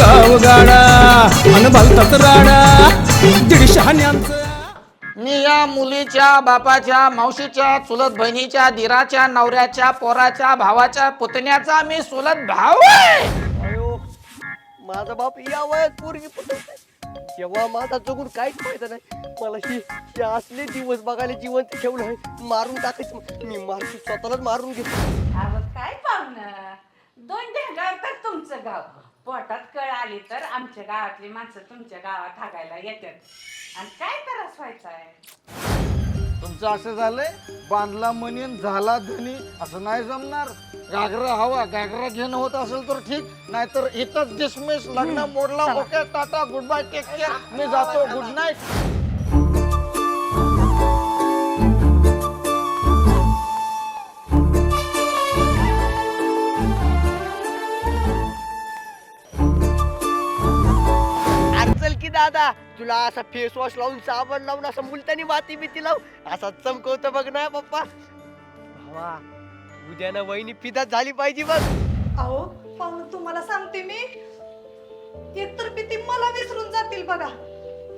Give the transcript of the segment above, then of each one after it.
अन राडा. हाण्यांचं मी या मुलीच्या बापाच्या मावशीच्या चुलत बहिणीच्या दिराच्या नवऱ्याच्या पोराच्या भावाच्या पुतण्याचा मी चुलत आहे. अयो माझा बाप या वयात पोरगी पटवत तेव्हा माझा जगून काहीच फायदा नाही. मला ही हे असले दिवस बघायला जिवंत ठेवलं आहे. मारून टाकायचं. मी मारून स्वतःलाच मारून घेतो. काय पाहुणं? दोन ढेंगावर तर तुमचं गाव. पोटात कळ आली तर आमच्या गावातली माणसं तुमच्या गावात हागायला येतात. आणि काय त्रास व्हायचा आहे? तुमचं असं झालंय? बांधला म्हणीन झाला धनी असं नाही जमणार. गागरा हवा गागरा घेणं होत असेल तर ठीक नाहीतर इथंच डिसमिस लग्न मोडला okay tata good bye take care मी जातो गुड नाईट दादा तुला असा फेस वॉश लावून साबण लावून असं मुलतानी माती बिती लाव असा चमकवतं बघ ना पप्पा. भावा उद्या ना वहिनी पिदा झाली पाहिजे बघ. अहो पाहुणं तुम्हाला सांगते मी. एकतर ती मला विसरून जातील बघा.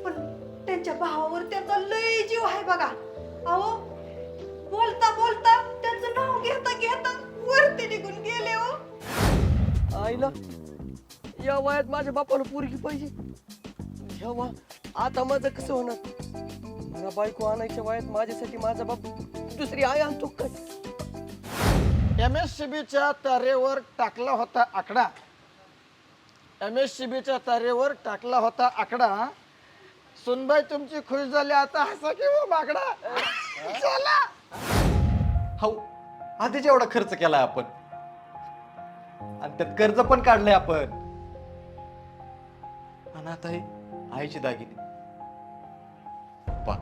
पण त्यांच्या भावावर त्यांचा लय जीव आहे बघा. अहो बोलता बोलता त्यांचं नाव घेता घेता वरती निघून गेले हो. आईला या वयात माझ्या बापाला पोरगी पाहिजे. जेव्हा आता माझं कसं होणार? मला बायको आणायच्या वयात माझ्यासाठी माझा बाप दुसरी आई आणतो काय एम एस सी बीच्या तारेवर टाकला होता आकडा. एम एस सी बीच्या तारेवर टाकला होता आकडा. सुनबाई तुमची खुश झाली. आता हसा किंवा बागडा चला. हो आधीच एवढा खर्च केलाय आपण. आणि त्यात कर्ज पण काढलंय आपण. आणि आता हे आईचे दागिने. पा.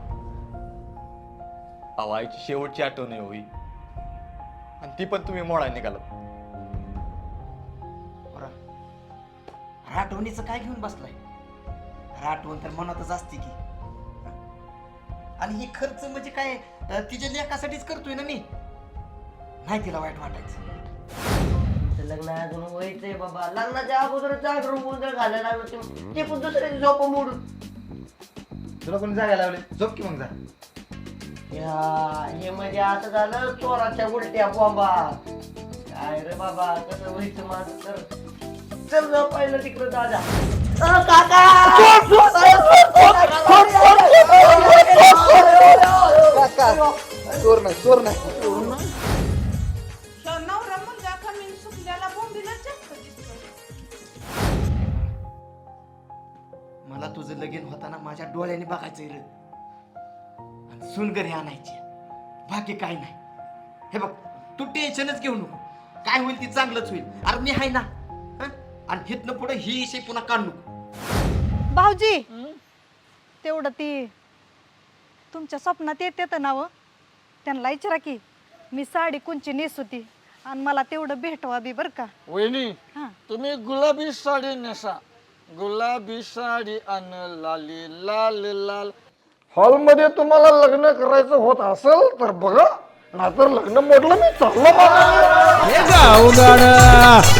अहो आईची शेवटची आठवण आहे होई आणि ती पण तुम्ही मोळा निघाला राठवणीचं काय घेऊन बसलाय? राठवण तर मनातच असते की. आणि हे खर्च म्हणजे काय? तिच्या लेखासाठीच करतोय ना मी. नाही तिला वाईट वाटायचं. लग्न अजून व्हायचंय बाबा. लग्नाच्या अगोदर जागर गोंधळ घालायला लागलं ते- ते पण दुसऱ्याची झोप मोडून. तुला कोणी जागा लावले झोप की मग जा. या हे म्हणजे असं झालं चोराच्या उलट्या बॉम्बा काय रे बाबा कसं व्हायचं माझं तर? चल जाऊ पाहिलं तिकडं दादा. अ, काका! चोर नाही चोर नाही. मला तुझं लगीन होताना माझ्या डोळ्याने बघायचं रे आणि सून घरी आणायची. बाकी काय नाही. हे बघ तू टेन्शनच घेऊ नको. काय होईल ती चांगलंच होईल. अरे मी आहे ना हं? आणि हिथनं पुढे ही इशे पुन्हा काढ नको. भाऊजी! तेवढं ती तुमच्या स्वप्नात येते तर नाव. त्यांना विचारा की मी साडी कुंची नेस होती आणि मला तेवढं भेटवा बी बरं का? वहिनी हां. तुम्ही गुलाबी साडी नेसा. गुलाबी साडी अन लाली लाल लाल. हॉलमध्ये तुम्हाला लग्न करायचं होत असेल तर बघा. नाहीतर लग्न मोडलं मी चाललो बाबा. हे गावगाडा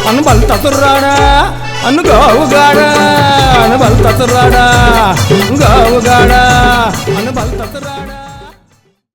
अन भलताच राडा अन गावगाडा अन भलताच राडा. गावगाडा अन भलताच राडा.